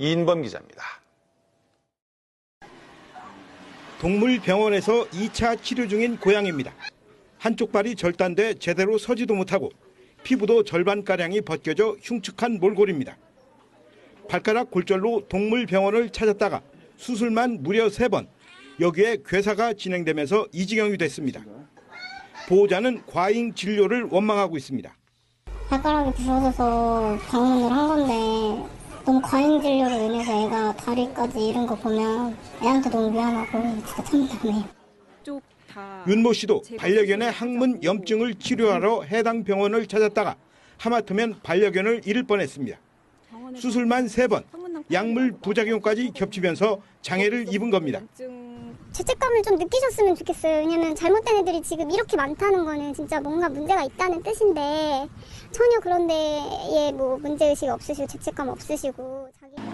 이인범 기자입니다. 동물병원에서 2차 치료 중인 고양이입니다. 한쪽 발이 절단돼 제대로 서지도 못하고 피부도 절반가량이 벗겨져 흉측한 몰골입니다. 발가락 골절로 동물병원을 찾았다가 수술만 무려 3번, 여기에 괴사가 진행되면서 이 지경이 됐습니다. 보호자는 과잉 진료를 원망하고 있습니다. 발가락이 부러져서 방문을 한 건데 너무 과잉 진료로 인해서 애가 다리까지 잃은 거 보면 애한테 너무 미안하고 진짜 참담해요. 윤모 씨도 반려견의 항문 염증을 치료하러 해당 병원을 찾았다가 하마터면 반려견을 잃을 뻔했습니다. 수술만 3번, 약물 부작용까지 겹치면서 장애를 입은 겁니다. 죄책감을 좀 느끼셨으면 좋겠어요. 왜냐면 잘못된 애들이 지금 이렇게 많다는 거는 진짜 뭔가 문제가 있다는 뜻인데 전혀 그런 데에 뭐 문제의식 없으시고 죄책감 없으시고 자기